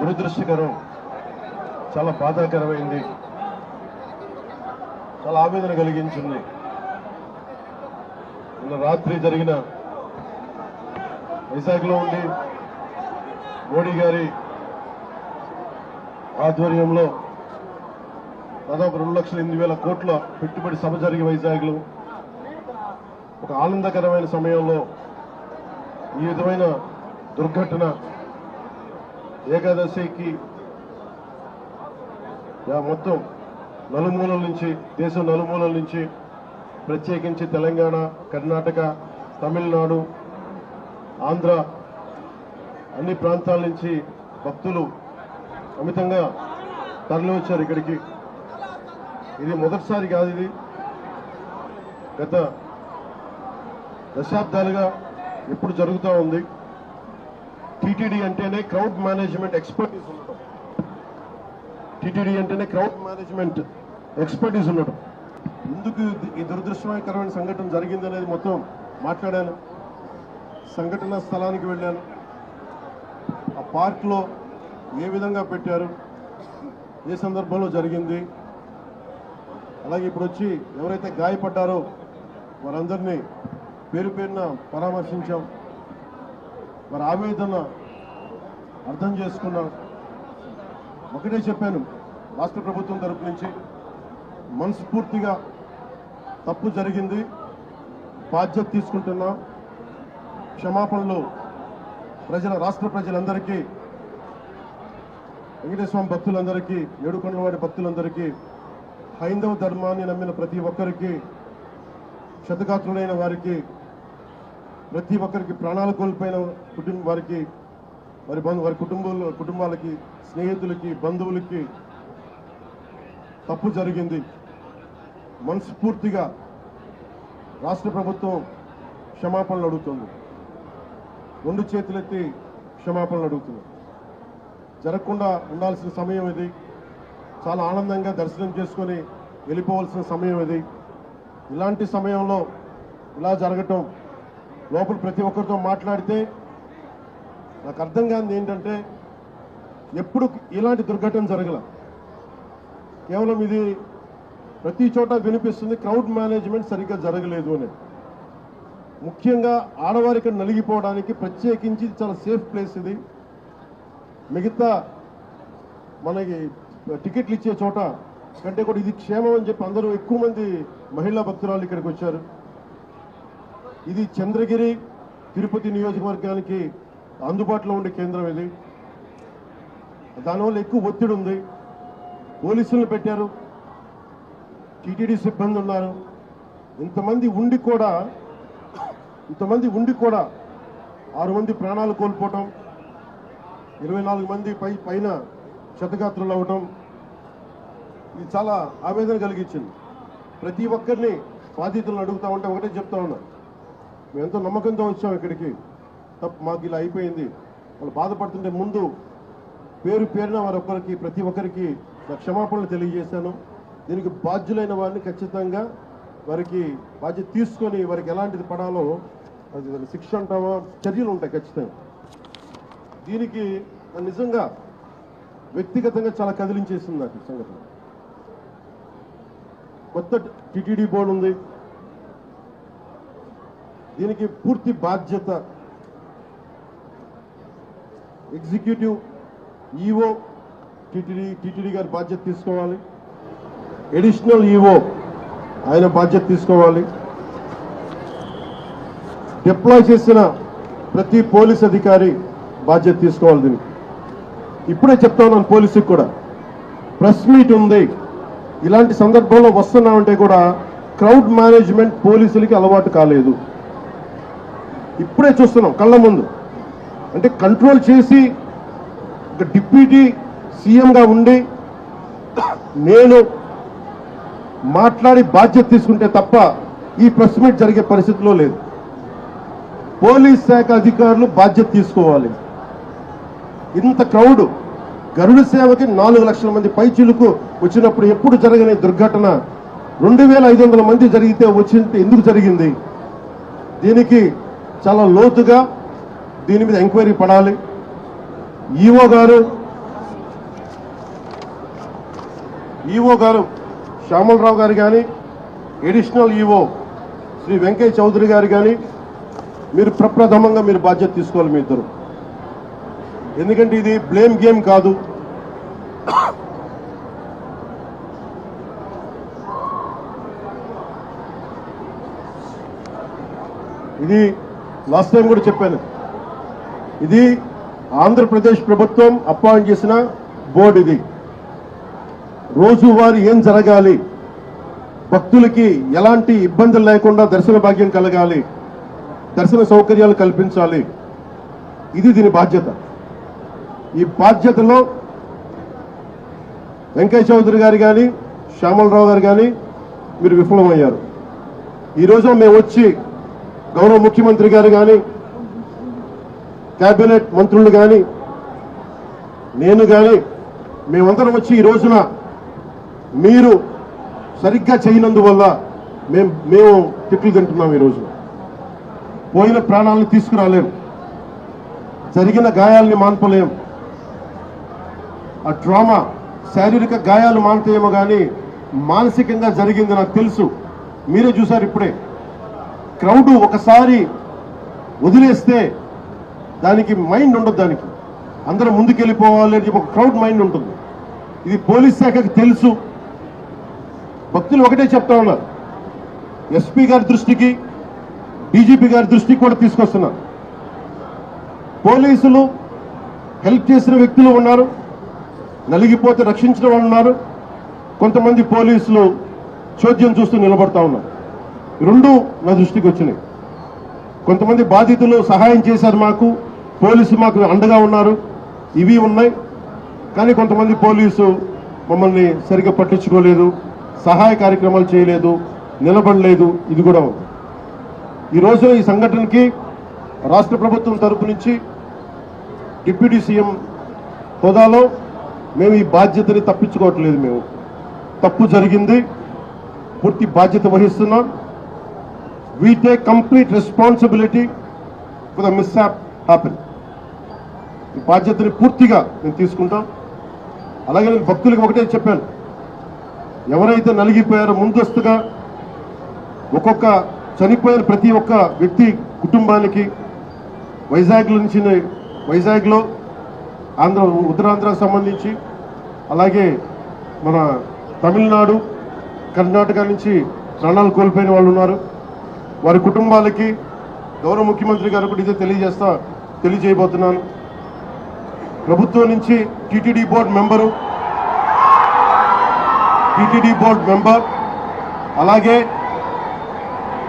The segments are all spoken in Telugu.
దురదృష్టకరం. చాలా బాధాకరమైంది. చాలా ఆవేదన కలిగించింది. నిన్న రాత్రి జరిగిన వైజాగ్లో ఉండి మోడీ గారి ఆధ్వర్యంలో దాదాపు రెండు లక్షల ఎనిమిది వేల కోట్ల పెట్టుబడి సభ జరిగి వైజాగ్లో. ఒక ఆనందకరమైన సమయంలో ఈ విధమైన దుర్ఘటన ఏకాదశికి మొత్తం నలుమూలల నుంచి దేశం నలుమూలల నుంచి ప్రత్యేకించి తెలంగాణ కర్ణాటక తమిళనాడు ఆంధ్ర అన్ని ప్రాంతాల నుంచి భక్తులు అమితంగా తరలి వచ్చారు ఇక్కడికి. ఇది మొదటిసారి కాదు ఇది. గత దశాబ్దాలుగా ఎప్పుడు జరుగుతూ ఉంది. టీటీడీ అంటేనే క్రౌడ్ మేనేజ్మెంట్ ఎక్స్పర్టీస్ ఉండటం. టీటీడీ అంటేనే క్రౌడ్ మేనేజ్మెంట్ ఎక్స్పర్టీస్ ఉండటం. ఎందుకు ఈ దురదృష్టకరమైన సంఘటన జరిగిందనేది మొత్తం మాట్లాడాను. సంఘటన స్థలానికి వెళ్ళాను. ఆ పార్క్లో ఏ విధంగా పెట్టారు? ఏ సందర్భంలో జరిగింది? అలాగే ఇప్పుడు వచ్చి ఎవరైతే గాయపడ్డారో వారందరినీ పేరు పేరున పరామర్శించాం. వారి ఆవేదన అర్థం చేసుకున్నాం ఒకటే చెప్పాను రాష్ట్ర ప్రభుత్వం తరపు నుంచి మనస్ఫూర్తిగా తప్పు జరిగింది బాధ్యత తీసుకుంటున్నాం క్షమాపణలు ప్రజల రాష్ట్ర ప్రజలందరికీ వెంకటేశ్వర భక్తులందరికీ భక్తులందరికీ ఏడుకొండలవాడి భక్తులందరికీ హైందవ ధర్మాన్ని నమ్మిన ప్రతి ఒక్కరికి క్షతగాత్రులైన వారికి ప్రతి ఒక్కరికి ప్రాణాలు కోల్పోయిన కుటుంబ వారికి వారి బంధు వారి కుటుంబంలో కుటుంబాలకి స్నేహితులకి బంధువులకి తప్పు జరిగింది. మనస్ఫూర్తిగా రాష్ట్ర ప్రభుత్వం క్షమాపణలు అడుగుతుంది. రెండు చేతులెత్తి క్షమాపణలు అడుగుతుంది. జరగకుండా ఉండాల్సిన సమయం ఇది. చాలా ఆనందంగా దర్శనం చేసుకొని వెళ్ళిపోవాల్సిన సమయం ఇది. ఇలాంటి సమయంలో ఇలా జరగటం లోపల ప్రతి ఒక్కరితో మాట్లాడితే నాకు అర్థం కానిది ఏంటంటే ఎప్పుడు ఇలాంటి దుర్ఘటన జరగల. కేవలం ఇది ప్రతి చోట వినిపిస్తుంది క్రౌడ్ మేనేజ్మెంట్ సరిగ్గా జరగలేదు అని. ముఖ్యంగా ఆడవారికి నలిగిపోవడానికి ప్రత్యేకించి చాలా సేఫ్ ప్లేస్ ఇది. మిగతా మనకి టికెట్లు ఇచ్చే చోట కంటే కూడా ఇది క్షేమం అని చెప్పి అందరూ ఎక్కువ మంది మహిళా భక్తురాలు ఇక్కడికి వచ్చారు. ఇది చంద్రగిరి తిరుపతి నియోజకవర్గానికి అందుబాటులో ఉండే కేంద్రం ఇది దానివల్ల ఎక్కువ ఒత్తిడి ఉంది. పోలీసులను పెట్టారు. టీటీడీ సిబ్బంది ఉన్నారు. ఇంతమంది ఉండి కూడా ఇంతమంది ఉండి కూడా ఆరు మంది ప్రాణాలు కోల్పోవటం ఇరవై నాలుగు మంది పై పైన క్షతగాత్రులు అవ్వటం ఇది చాలా ఆవేదన కలిగించింది. ప్రతి ఒక్కరిని బాధితులను అడుగుతా ఉంటే ఒకటే చెప్తా ఉన్నా. మేము ఎంతో నమ్మకంతో వచ్చాం ఇక్కడికి. మాకు ఇలా అయిపోయింది. వాళ్ళు బాధపడుతుంటే ముందు పేరు పేరున వారి ఒక్కరికి ప్రతి ఒక్కరికి నా క్షమాపణలు తెలియజేశాను. దీనికి బాధ్యులైన వారిని ఖచ్చితంగా వారికి బాధ్యత తీసుకొని వారికి ఎలాంటిది పడాలో అది శిక్ష అంటావా? చర్యలు ఉంటాయి ఖచ్చితంగా. దీనికి నన్ను నిజంగా వ్యక్తిగతంగా చాలా కదిలించేసింది నాకు సంఘటన. కొత్త టిటిడి బోర్డు ఉంది. దీనికి పూర్తి బాధ్యత ఎగ్జిక్యూటివ్ ఈఓ టిటిడి టిటిడి గారి బాధ్యత తీసుకోవాలి. ఎడిషనల్ ఈఓ ఆయన బాధ్యత తీసుకోవాలి. డిప్లాయ్ చేసిన ప్రతి పోలీస్ అధికారి బాధ్యత తీసుకోవాలి దీనికి. ఇప్పుడే చెప్తా ఉన్నాను పోలీసుకి కూడా. ప్రెస్ మీట్ ఉంది. ఇలాంటి సందర్భంలో వస్తున్నామంటే కూడా క్రౌడ్ మేనేజ్మెంట్ పోలీసులకి అలవాటు కాలేదు. ఇప్పుడే చూస్తున్నాం కళ్ళ ముందు. అంటే కంట్రోల్ చేసి ఒక డిప్యూటీ సీఎంగా ఉండి నేను మాట్లాడి బాధ్యత తీసుకుంటే తప్ప ఈ ప్రెస్ మీట్ జరిగే పరిస్థితిలో లేదు. పోలీస్ శాఖ అధికారులు బాధ్యత తీసుకోవాలి. ఇంత క్రౌడ్ గరుడ సేవకి నాలుగు లక్షల మంది పైచీలకు వచ్చినప్పుడు ఎప్పుడు జరగని దుర్ఘటన రెండు వేల ఐదు వందల మంది జరిగితే వచ్చింది ఎందుకు జరిగింది? దీనికి చాలా లోతుగా దీని మీద ఎంక్వైరీ పడాలి. ఈఓ గారు ఈఓ గారు శ్యామలరావు గారు కానీ ఎడిషనల్ ఈఓ శ్రీ వెంకయ్య చౌదరి గారు కానీ మీరు ప్రప్రథమంగా మీరు బాధ్యత తీసుకోవాలి మీ ఇద్దరు. ఎందుకంటే ఇది బ్లేమ్ గేమ్ కాదు. ఇది లాస్ట్ టైం కూడా చెప్పాను. ఇది ఆంధ్రప్రదేశ్ ప్రభుత్వం అపాయింట్ చేసిన బోర్డు ఇది. రోజువారీ ఏం జరగాలి? భక్తులకి ఎలాంటి ఇబ్బందులు లేకుండా దర్శన భాగ్యం కలగాలి. దర్శన సౌకర్యాలు కల్పించాలి. ఇది దీని బాధ్యత. ఈ బాధ్యతలో వెంకయ్య చౌదరి గారు కానీ శ్యామలరావు గారు కానీ మీరు విఫలమయ్యారు. ఈరోజు మేము వచ్చి గౌరవ ముఖ్యమంత్రి గారు కానీ కేబినెట్ మంత్రులు కానీ నేను కానీ మేమందరం వచ్చి ఈ రోజున మీరు సరిగ్గా చేయనందువల్ల మేము మేము తిట్లు తింటున్నాం ఈరోజు పోయిన ప్రాణాలను తీసుకురాలేం. జరిగిన గాయాల్ని మాన్పలేం. ఆ డ్రామా శారీరక గాయాలు మాన్తాయేమో కానీ మానసికంగా జరిగింది నాకు తెలుసు. మీరే చూసారు ఇప్పుడే. క్రౌడ్ ఒకసారి వదిలేస్తే దానికి మైండ్ ఉండదు దానికి. అందరూ ముందుకెళ్ళిపోవాలి అని చెప్పి ఒక క్రౌడ్ మైండ్ ఉంటుంది. ఇది పోలీస్ శాఖకి తెలుసు. భక్తులు ఒకటే చెప్తా ఉన్నారు. ఎస్పీ గారి దృష్టికి డీజీపీ గారి దృష్టికి కూడా తీసుకొస్తున్నారు. పోలీసులు హెల్ప్ చేసిన వ్యక్తులు ఉన్నారు. నలిగిపోతే రక్షించిన వాళ్ళు ఉన్నారు. కొంతమంది పోలీసులు చోద్యం చూస్తూ నిలబడతా ఉన్నారు. రెండు నా దృష్టికి వచ్చినాయి. కొంతమంది బాధితులు సహాయం చేశారు మాకు. పోలీసు మాకు అండగా ఉన్నారు. ఇవి ఉన్నాయి. కానీ కొంతమంది పోలీసు మమ్మల్ని సరిగ్గా పట్టించుకోలేదు. సహాయ కార్యక్రమాలు చేయలేదు. నిలబడలేదు. ఇది కూడా ఉంది. ఈ ఈ సంఘటనకి రాష్ట్ర ప్రభుత్వం తరపు నుంచి డిప్యూటీ సీఎం హోదాలో మేము ఈ బాధ్యతని తప్పించుకోవట్లేదు మేము. తప్పు జరిగింది. పూర్తి బాధ్యత వహిస్తున్నాం. We take complete responsibility for the miss happen ఈ బాధ్యతని పూర్తిగా మేము తీసుకుంటాం. అలాగే నేను భక్తులకు ఒకటే చెప్పాను. ఎవరైతే నలిగిపోయారో ముందస్తుగా ఒక్కొక్క చనిపోయిన ప్రతి ఒక్క వ్యక్తి కుటుంబానికి వైజాగ్ నుంచి వైజాగ్లో ఆంధ్ర ఉత్తరాంధ్రకు సంబంధించి అలాగే మన తమిళనాడు కర్ణాటక నుంచి ప్రాణాలు కోల్పోయిన వాళ్ళు ఉన్నారు. వారి కుటుంబాలకి గౌరవ ముఖ్యమంత్రి గారు కూడా ఇదే తెలియజేస్తా తెలియజేయబోతున్నాను. ప్రభుత్వం నుంచి TTD board member. TTD board member. అలాగే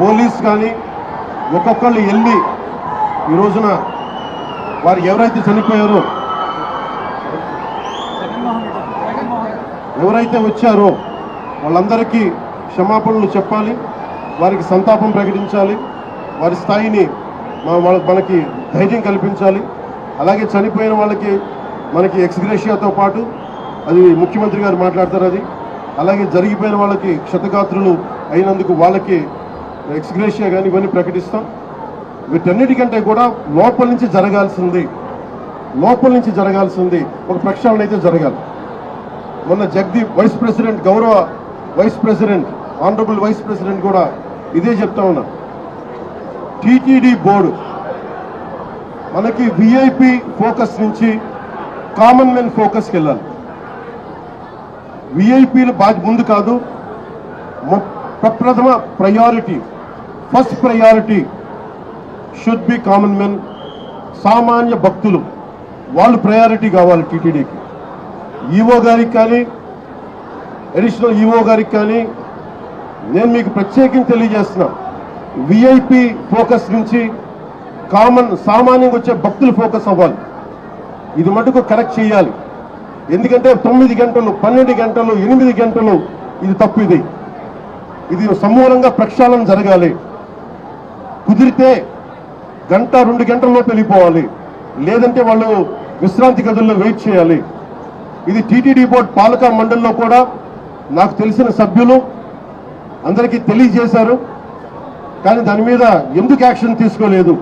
పోలీస్ కానీ ఒక్కొక్కళ్ళు వెళ్ళి ఈ రోజున వారు ఎవరైతే చనిపోయారో ఎవరైతే వచ్చారో వాళ్ళందరికీ క్షమాపణలు చెప్పాలి వారికి సంతాపం ప్రకటించాలి వారి స్థాయిని వాళ్ళ- మనకి ధైర్యం కల్పించాలి. అలాగే చనిపోయిన వాళ్ళకి మనకి ఎక్స్గ్రేషియాతో పాటు అది ముఖ్యమంత్రి గారు మాట్లాడతారు అది. అలాగే జరిగిపోయిన వాళ్ళకి క్షతగాత్రులు అయినందుకు వాళ్ళకి ఎక్స్గ్రేషియా కానీ ఇవన్నీ ప్రకటిస్తాం. వీటన్నిటికంటే కూడా లోపల నుంచి జరగాల్సింది లోపల నుంచి జరగాల్సింది ఒక ప్రక్షాళన అయితే జరగాలి. మొన్న జగదీప్ వైస్ ప్రెసిడెంట్ గౌరవ vice president honourable vice president కూడా ఇదే చెప్తా ఉన్నా టీటీడీ బోర్డు మనకి విఐపి ఫోకస్ నుంచి కామన్ మెన్ ఫోకస్కి వెళ్ళాలి. విఐపీలు బాగా ముందు కాదు ప్రప్రథమ priority first priority should be common men సామాన్య భక్తులు. వాళ్ళు ప్రయారిటీ కావాలి టీటీడీకి ఈఓ గారికి కానీ అడిషనల్ ఈఓ గారికి కానీ నేను మీకు ప్రత్యేకించి తెలియజేస్తున్నా. విఐపి ఫోకస్ నుంచి కామన్ సామాన్యంగా వచ్చే భక్తులు ఫోకస్ అవ్వాలి. ఇది మటుకు కరెక్ట్ చేయాలి. ఎందుకంటే తొమ్మిది గంటలు పన్నెండు గంటలు ఎనిమిది గంటలు ఇది తప్పు ఇది. ఇది సమూలంగా ప్రక్షాళన జరగాలి. కుదిరితే గంట రెండు గంటల్లో వెళ్ళిపోవాలి. లేదంటే వాళ్ళు విశ్రాంతి గదుల్లో వెయిట్ చేయాలి. ఇది టీటీడీ బోర్డ్ పాలక మండలిలో కూడా నాకు తెలిసిన సభ్యులు అందరికీ తెలియజేశారు. కానీ దాని మీద ఎందుకు యాక్షన్ తీసుకోలేదు?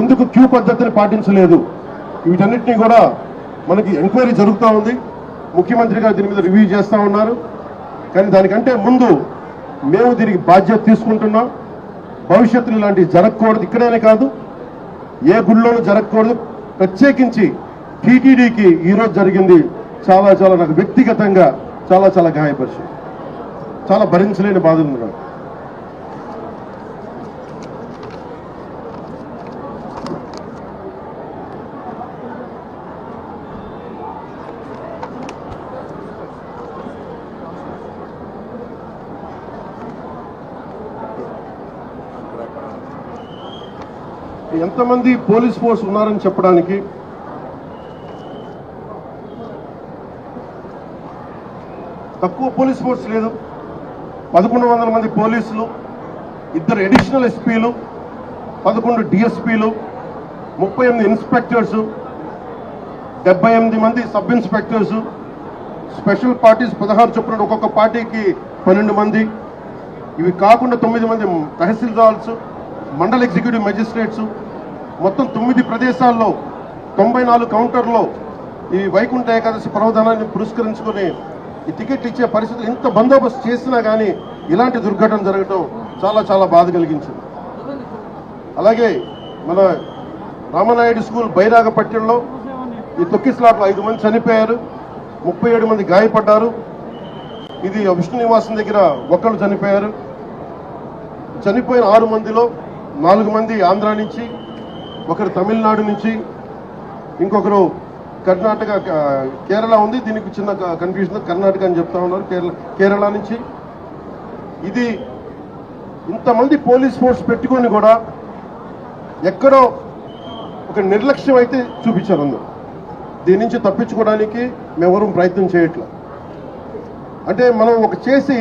ఎందుకు క్యూ పద్ధతిని పాటించలేదు? వీటన్నిటినీ కూడా మనకి ఎంక్వైరీ జరుగుతూ ఉంది. ముఖ్యమంత్రి గారు దీని మీద రివ్యూ చేస్తూ ఉన్నారు. కానీ దానికంటే ముందు మేము దీనికి బాధ్యత తీసుకుంటున్నాం. భవిష్యత్తులో ఇలాంటివి జరగకూడదు. ఇక్కడేనే కాదు ఏ గుళ్ళోనూ జరగకూడదు. ప్రత్యేకించి టీటీడీకి ఈరోజు జరిగింది చాలా చాలా నాకు వ్యక్తిగతంగా చాలా చాలా గాయపరిచింది. చాలా భరించలేని బాధ ఉంది నాకు. ఎంతమంది పోలీస్ ఫోర్స్ ఉన్నారని చెప్పడానికి తక్కువ పోలీస్ ఫోర్స్ లేదు. పదకొండు వందల మంది పోలీసులు ఇద్దరు అడిషనల్ ఎస్పీలు పదకొండు డిఎస్పీలు ముప్పై ఎనిమిది ఇన్స్పెక్టర్స్ డెబ్బై ఎనిమిది మంది సబ్ ఇన్స్పెక్టర్స్ స్పెషల్ పార్టీస్ పదహారు చొప్పున ఒక్కొక్క పార్టీకి పన్నెండు మంది. ఇవి కాకుండా తొమ్మిది మంది తహసీల్దార్స్ మండల ఎగ్జిక్యూటివ్ మెజిస్ట్రేట్స్ మొత్తం తొమ్మిది ప్రదేశాల్లో తొంభై నాలుగు కౌంటర్లో ఈ వైకుంఠ ఏకాదశి ప్రవధానాన్ని పురస్కరించుకొని ఈ టికెట్ ఇచ్చే పరిస్థితులు ఇంత బందోబస్తు చేసినా కానీ ఇలాంటి దుర్ఘటన జరగడం చాలా చాలా బాధ కలిగించింది. అలాగే మన రామనాయుడు స్కూల్ బైరాగపట్నంలో ఈ తొక్కిస్లాట్లో ఐదు మంది చనిపోయారు ముప్పై ఏడు మంది గాయపడ్డారు. ఇది విష్ణు నివాసం దగ్గర ఒకళ్ళు చనిపోయారు. చనిపోయిన ఆరు మందిలో నాలుగు మంది ఆంధ్ర నుంచి ఒకరు తమిళనాడు నుంచి ఇంకొకరు కర్ణాటక కేరళ ఉంది. దీనికి చిన్న కన్ఫ్యూజన్ కర్ణాటక అని చెప్తా ఉన్నారు. కేరళ కేరళ నుంచి. ఇది ఇంతమంది పోలీస్ ఫోర్స్ పెట్టుకొని కూడా ఎక్కడో ఒక నిర్లక్ష్యం అయితే చూపించారు అందరూ. దీని నుంచి తప్పించుకోవడానికి మేమెవరూ ప్రయత్నం చేయట్లేదు అంటే మనం ఒక చేసి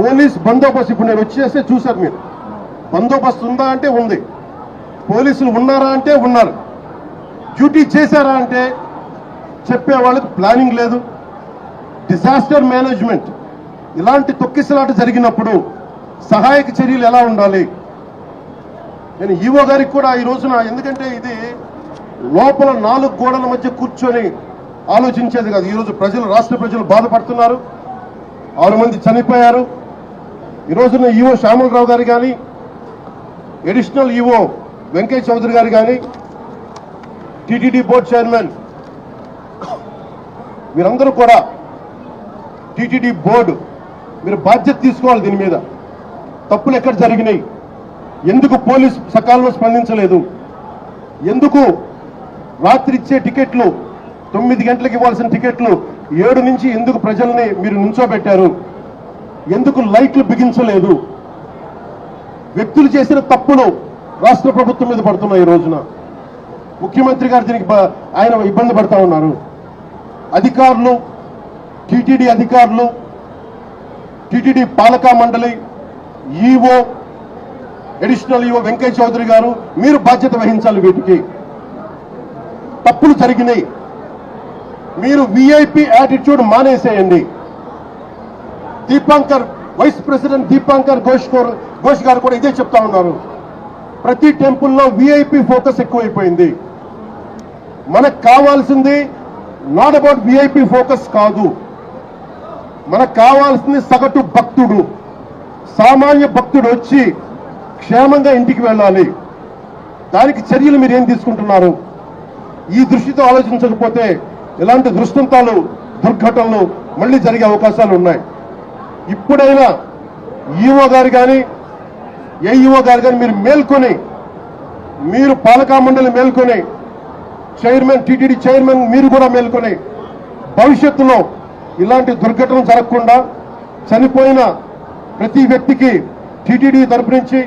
పోలీస్ బందోబస్తు ఇప్పుడు నేను వచ్చేస్తే చూశారు మీరు. బందోబస్తు ఉందా అంటే ఉంది. పోలీసులు ఉన్నారా అంటే ఉన్నారు. డ్యూటీ చేశారా అంటే చెప్పే వాళ్ళకి ప్లానింగ్ లేదు. డిజాస్టర్ మేనేజ్మెంట్ ఇలాంటి తొక్కిసలాట జరిగినప్పుడు సహాయక చర్యలు ఎలా ఉండాలి? నేను ఈవో గారికి కూడా ఈ రోజున ఎందుకంటే ఇది లోపల నాలుగు గోడల మధ్య కూర్చొని ఆలోచించేది కాదు. ఈరోజు ప్రజలు రాష్ట్ర ప్రజలు బాధపడుతున్నారు. ఆరు మంది చనిపోయారు. ఈ రోజున ఈవో శ్యామలరావు గారు కానీ అడిషనల్ ఈవో వెంకయ్య చౌదరి గారు కానీ టీటీడీ బోర్డు చైర్మన్ మీరందరూ కూడా టీటీడీ బోర్డు మీరు బాధ్యత తీసుకోవాలి దీని మీద. తప్పులు ఎక్కడ జరిగినాయి? ఎందుకు పోలీస్ సకాలంలో స్పందించలేదు? ఎందుకు రాత్రి ఇచ్చే టికెట్లు తొమ్మిది గంటలకు ఇవ్వాల్సిన టికెట్లు ఏడు నుంచి ఎందుకు ప్రజల్ని మీరు నుంచోబెట్టారు? ఎందుకు లైట్లు బిగించలేదు? వ్యక్తులు చేసిన తప్పులు రాష్ట్ర ప్రభుత్వం మీద పడుతున్నాయి ఈ రోజున ముఖ్యమంత్రి గారు దీనికి ఆయన ఇబ్బంది పడతా ఉన్నారు. అధికారులు టీటీడీ అధికారులు టీటీడీ పాలకా మండలి EO additional EO Venkayya Chowdary గారు మీరు బాధ్యత వహించాలి వీటికి. తప్పులు జరిగినాయి. మీరు విఐపి యాటిట్యూడ్ మానేసేయండి. దీపాంకర్ వైస్ ప్రెసిడెంట్ దీపాంకర్ ఘోష్ ఘోష్ గారు కూడా ఇదే చెప్తా ఉన్నారు. ప్రతి టెంపుల్లో విఐపి ఫోకస్ ఎక్కువైపోయింది. మనకు కావాల్సింది నాట్ అబౌట్ విఐపి ఫోకస్ కాదు. మనకు కావాల్సింది సగటు భక్తుడు. సామాన్య భక్తుడు వచ్చి క్షేమంగా ఇంటికి వెళ్ళాలి. దానికి చర్యలు మీరు ఏం తీసుకుంటున్నారు? ఈ దృష్టితో ఆలోచించకపోతే ఇలాంటి దృష్టాంతాలు దుర్ఘటనలు మళ్ళీ జరిగే అవకాశాలు ఉన్నాయి. ఇప్పుడైనా ఈఓ గారు కానీ ఏఈఓ గారు కానీ మీరు మేల్కొని మీరు పాలకా మండలి మేల్కొని చైర్మన్ టీటీడీ చైర్మన్ మీరు కూడా మేల్కొని భవిష్యత్తులో ఇలాంటి దుర్ఘటనలు జరగకుండా చనిపోయిన ప్రతి వ్యక్తికి టీటీడీ తరపు నుంచి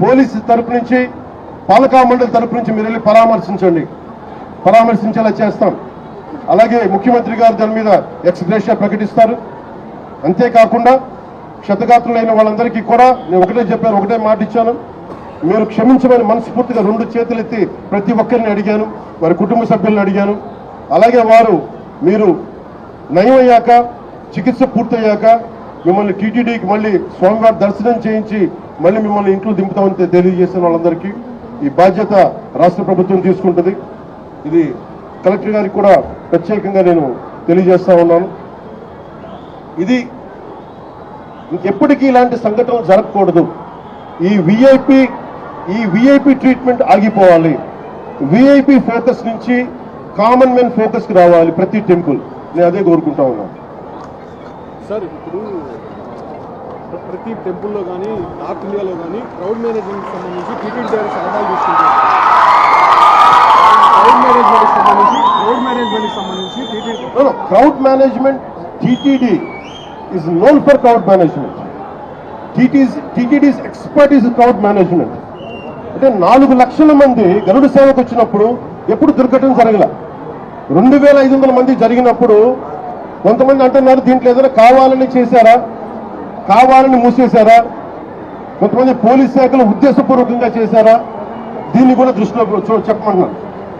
పోలీసు తరపు నుంచి పాలకా మండలి తరపు నుంచి మీరు వెళ్ళి పరామర్శించండి. పరామర్శించేలా చేస్తాం. అలాగే ముఖ్యమంత్రి గారు దాని మీద ఎక్స్గ్రేషియా ప్రకటిస్తారు. అంతేకాకుండా క్షతగాత్రులైన వాళ్ళందరికీ కూడా నేను ఒకటే చెప్పాను ఒకటే మాట ఇచ్చాను. మీరు క్షమించమని మనస్ఫూర్తిగా రెండు చేతులెత్తి ప్రతి ఒక్కరిని అడిగాను వారి కుటుంబ సభ్యులను అడిగాను. అలాగే వారు మీరు నయం అయ్యాక చికిత్స పూర్తయ్యాక మిమ్మల్ని టీటీడీకి మళ్ళీ స్వామివారి దర్శనం చేయించి మళ్ళీ మిమ్మల్ని ఇంట్లో దింపుతామని తెలియజేసిన వాళ్ళందరికీ ఈ బాధ్యత రాష్ట్ర ప్రభుత్వం తీసుకుంటుంది. ఇది కలెక్టర్ గారికి కూడా ప్రత్యేకంగా నేను తెలియజేస్తా ఉన్నాను. ఇది ఇంకెప్పటికీ ఇలాంటి సంఘటనలు జరగకూడదు. ఈ విఐపి ఈ విఐపి ట్రీట్మెంట్ ఆగిపోవాలి. విఐపి ఫోకస్ నుంచి కామన్ మెన్ ఫోకస్కి రావాలి ప్రతి టెంపుల్ నేను అదే కోరుకుంటా ఉన్నాను సార్ ఇప్పుడు ప్రతి టెంపుల్లో కానీ నార్త్ ఇండియాలో కానీ క్రౌడ్ మేనేజ్మెంట్ సంబంధించి టీటీడీ గారు సలహాలు తీసుకుంటారు. క్రౌడ్ మేనేజ్మెంట్ సంబంధించి క్రౌడ్ మేనేజ్మెంట్ సంబంధించి TTD crowd management, TTD is known for crowd management. TT's, TTD's expertise is crowd management. అంటే నాలుగు లక్షల మంది గరుడు సేవకు వచ్చినప్పుడు ఎప్పుడు దుర్ఘటన జరగల. రెండు వేల ఐదు వందల మంది జరిగినప్పుడు కొంతమంది అంటున్నారు దీంట్లో ఏదైనా కావాలని చేశారా? కావాలని మూసేశారా? కొంతమంది పోలీస్ శాఖలు ఉద్దేశపూర్వకంగా చేశారా? దీన్ని కూడా దృష్టిలో చూ- చెప్పమంటున్నాను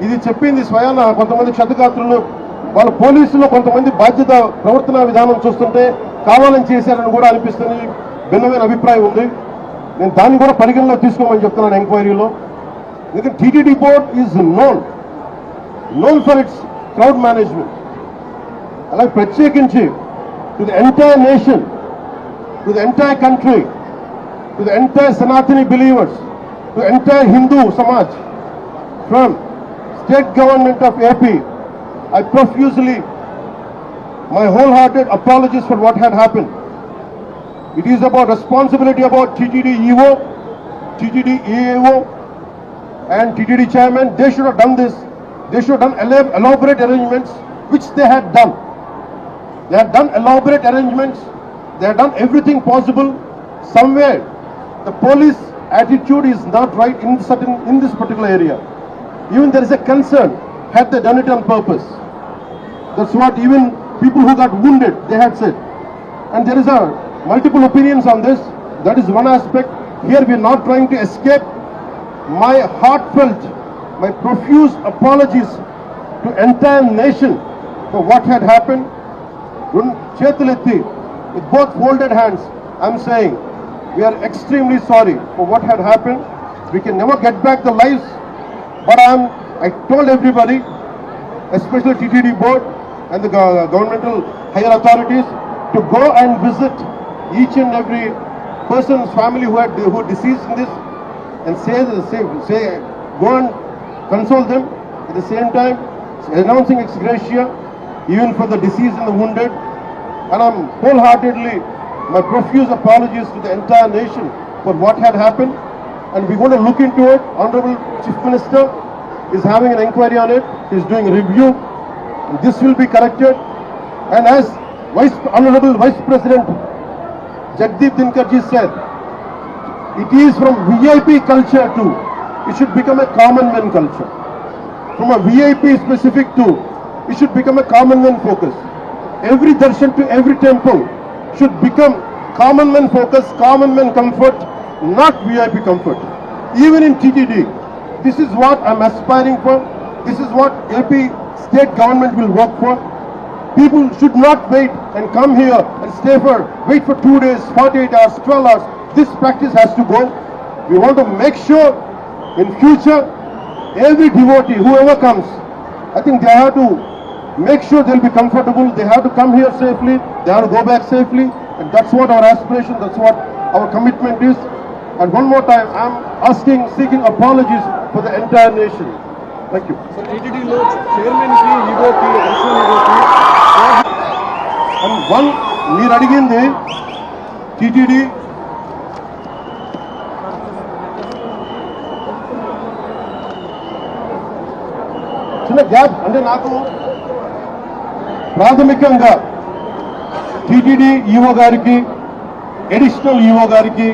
ఇది చెప్పింది స్వయాన కొంతమంది క్షతగాత్రులు వాళ్ళ పోలీసులు కొంతమంది బాధ్యత ప్రవర్తన విధానం చూస్తుంటే కావాలని చేశారని కూడా అనిపిస్తుంది. భిన్నమైన అభిప్రాయం ఉంది. నేను దాన్ని కూడా పరిగణలో తీసుకోమని చెప్తున్నాను ఎంక్వైరీలో. ఎందుకంటే TTD board is known known for its crowd management. అలాగే ప్రత్యేకించి to the entire nation to the entire country to the entire Sanatani believers to entire Hindu samaj from state government of AP I profusely, my wholehearted apologies for what had happened. It is about responsibility about TTD EO, TTD EAO, and TTD chairman. They should have done this. They should have done elaborate arrangements, which they had done. They had done elaborate arrangements. They had done everything possible. Somewhere, the police attitude is not right in certain in this particular area. Even there is a concern had they done it on purpose. That's what even people who got wounded, they had said. And there is a multiple opinions on this. That is one aspect. Here we are not trying to escape. My heartfelt, my profuse apologies to entire nation for what had happened. With both folded hands, I'm saying we are extremely sorry for what had happened. We can never get back the lives, but I'm I told everybody, especially TTD board and the uh, governmental higher authorities, to go and visit each and every person's family who had who deceased in this, and say the same, say go and console them. At the same time, announcing ex gratia even for the deceased and the wounded. And I'm wholeheartedly, my profuse apologies to the entire nation for what had happened. And we're going to look into it. Honorable Chief Minister is having an inquiry on it. He's doing review. This will be corrected. And as Vice Honorable Vice President Jagdeep Dinkarji said, it is from VIP culture to, it should become a common man culture. From a VIP specific to, it should become a common man focus. Every darshan to every temple should become common man focus, common man comfort, not VIP comfort. Even in TTD, this is what I'm aspiring for. This is what AP state government will work for. People should not wait and come here and stay for, wait for two days, 48 hours, 12 hours. This practice has to go. We want to make sure in future, every devotee, whoever comes, I think they have to make sure they'll be comfortable. They have to come here safely. They have to go back safely. And that's what our aspiration, that's what our commitment is. And one more time, I'm asking, seeking apologies for the entire nation. Thank you. Sir టీటీడీలో చైర్మన్కి ఈగోకి అడిషనల్ ఈగోకి అండ్ వన్ మీరు అడిగింది టిటిడి చిన్న గ్యాప్ అంటే నాకు ప్రాథమికంగా టిటిడి ఈఓ గారికి అడిషనల్ ఈఓ గారికి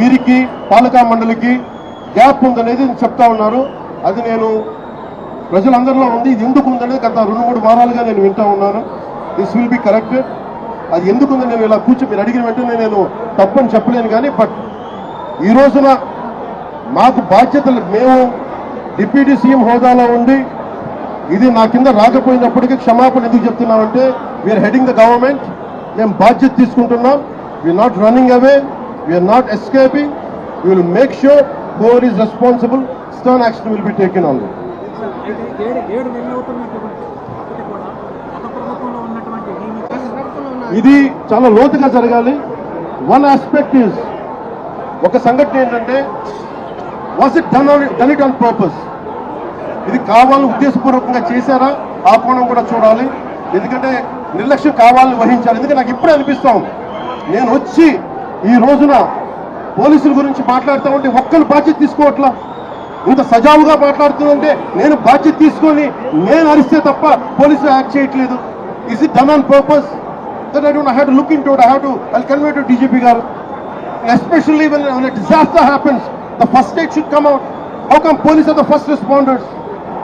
వీరికి పాలకా మండలికి గ్యాప్ ఉందనేది చెప్తా ఉన్నారు. అది నేను ప్రజలందరిలో ఉంది ఇది ఎందుకు ఉందనేది గత రెండు మూడు వారాలుగా నేను వింటా ఉన్నాను దిస్ విల్ బి కరెక్టెడ్ అది ఎందుకుందని నేను ఇలా కూర్చో మీరు అడిగిన వెంటనే నేను తప్పని చెప్పలేను కానీ బట్ ఈ రోజున మాకు బాధ్యతలు మేము డిప్యూటీ సీఎం హోదాలో ఉండి ఇది నా కింద రాకపోయినప్పటికీ క్షమాపణ ఎందుకు చెప్తున్నామంటే వీఆర్ హెడింగ్ ద గవర్నమెంట్ మేము బాధ్యత తీసుకుంటున్నాం. We're not running away we're not escaping you will make sure who're is responsible stern action will be taken on ఇది చాలా లోతుగా జరగాలి. వన్ ఆస్పెక్ట్ ఈజ్ ఒక సంఘటన ఏంటంటే was it done done it on purpose ఇది కావాలని ఉద్దేశపూర్వకంగా చేశారా? ఆ కోణం కూడా చూడాలి. ఎందుకంటే నిర్లక్ష్యం కావాలని వహించాలి. ఎందుకంటే నాకు ఇప్పుడే అనిపిస్తాం నేను వచ్చి ఈ రోజున పోలీసుల గురించి మాట్లాడుతూ ఉంటే ఒక్కరు బాధ్యత తీసుకోవట్లా? ఇంత సజావుగా మాట్లాడుతూ ఉంటే నేను బాధ్యత తీసుకొని నేను అరిస్తే తప్ప పోలీసులు యాక్ట్ చేయట్లేదు. Is it done on purpose then I don't I have look into I to I convey to DGP గారు. Especially when disaster happens the first aid should come out how come police are the first responders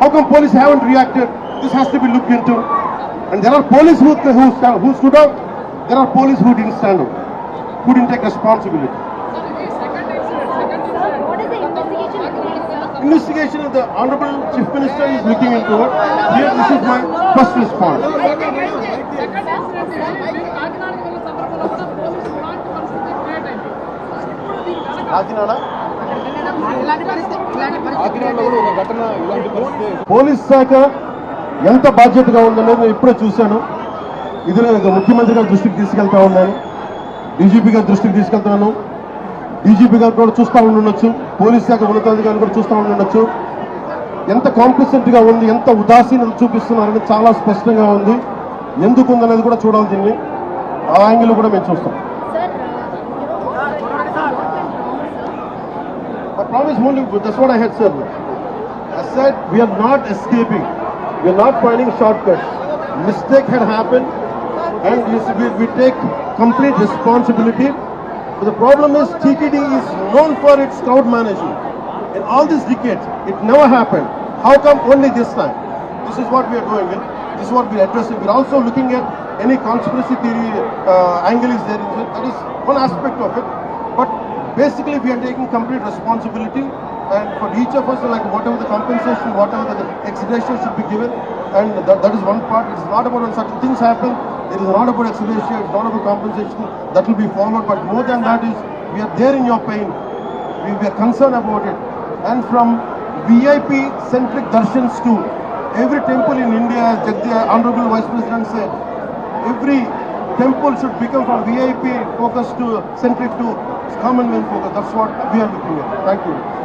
how come police have and reacted this has to be look into and there are police who who stood out there are police who did stand out couldn't take responsibility. Investigation of the Honorable Chief Minister is looking into it. Here, this is my first response. Police శాఖ ఎంత బాధ్యతగా ఉందనేది నేను ఇప్పుడే చూశాను ఇది నేను ముఖ్యమంత్రి గారి దృష్టికి తీసుకెళ్తా ఉన్నాను డీజీపీ గారి దృష్టికి తీసుకెళ్తున్నాను. డీజీపీ గారు కూడా చూస్తూ ఉండొచ్చు పోలీస్ శాఖ ఉన్నతాధికారులు కూడా చూస్తూ ఉండొచ్చు ఎంత కాంపిటెంట్గా ఉంది ఎంత ఉదాసీనత చూపిస్తున్నారని చాలా స్పష్టంగా ఉంది. ఎందుకు ఉందనేది కూడా చూడాల్సింది. ఆ యాంగిల్ కూడా మేము చూస్తాం. Promise మూలింగ్ thus what I had sir I said we're not escaping we're not finding short cut mistake had happen and use we take complete responsibility. But the problem is TTD is known for its crowd management. In all these decades, it never happened. How come only this time? This is what we are doing. This is what we are addressing. We are also looking at any conspiracy theory uh, angle is there. That is one aspect of it. But basically we are taking complete responsibility and for each of us like whatever the compensation whatever the exhibition should be given and that, that is one part it's not about when such things happen it is not about exhibition it's not about compensation that will be followed but more than that is we are there in your pain we, we are concerned about it and from vip centric darshans to every temple in india as Jagdi, honorable vice president said every temple should become from VIP focus to centric to Commonwealth focus. That's what we are looking at. Thank you.